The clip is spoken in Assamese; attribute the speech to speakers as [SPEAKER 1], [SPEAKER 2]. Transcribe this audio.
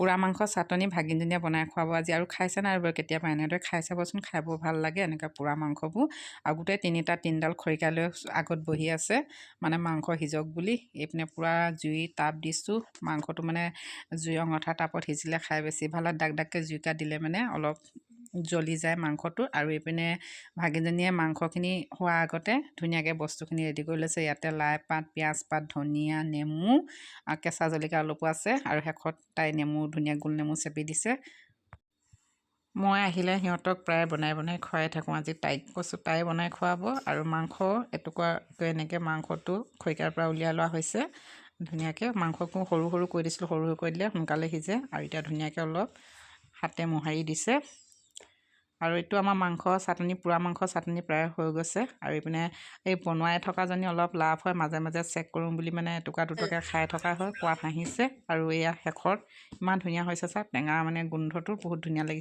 [SPEAKER 1] পোৰা মাংস চাটনি ভাগিনজনীয়ে বনাই খুৱাব আজি। আৰু খাইছে নাই আৰু কেতিয়াবা? এনেদৰে খাই চাবচোন খাই বৰ ভাল লাগে এনেকৈ পোৰা মাংসবোৰ। আৰু গোটেই তিনিটা তিনিডাল খৰিকা লৈ আগত বহি আছে মানে মাংস সিজক বুলি। এইপিনে পূৰা জুই টাপ দিছোঁ। মাংসটো মানে জুই অঙঠা টাপত সিজিলে খাই বেছি ভাল। হয় ডাক ডাককৈ জুইকুৰা দিলে মানে অলপ জ্বলি যায় মাংসটো আৰু এইপিনে ভাগিনজনীয়ে মাংসখিনি হোৱাৰ আগতে ধুনীয়াকৈ বস্তুখিনি ৰেডি কৰি লৈছে। ইয়াতে লাই পাত পিঁয়াজ পাত ধনিয়া নেমু কেঁচা জলকীয়া অলপো আছে আৰু শেষত তাই নেমু ধুনীয়া গোল নেমু চেপি দিছে। মই আহিলে সিহঁতক প্ৰায় বনাই বনাই খুৱাই থাকোঁ। আজি তাইক কৈছোঁ তাই বনাই খুৱাব আৰু মাংস এটুকুৰাকৈ এনেকৈ মাংসটো খৰিকাৰ পৰা উলিয়াই লোৱা হৈছে। ধুনীয়াকৈ মাংসকো সৰু সৰু কৰি দিছিলোঁ সৰু সৰু কৰি দিলে সোনকালে সিজে আৰু এতিয়া ধুনীয়াকৈ অলপ হাতে মোহাৰি দিছে। আৰু এইটো আমাৰ মাংস চাটনি পোৰা মাংস চাটনি প্ৰায় হৈ গৈছে। আৰু এইপিনে এই বনোৱাই থকাজনী অলপ লাভ হয় মাজে মাজে চেক কৰোঁ বুলি মানে এটুকুৰা দুটুকুৰা খাই থকা হয় কোৱাত হাঁহিছে আৰু এয়া শেষত ইমান ধুনীয়া হৈছে চাওক টেঙা মানে গোন্ধটো বহুত ধুনীয়া লাগিছে।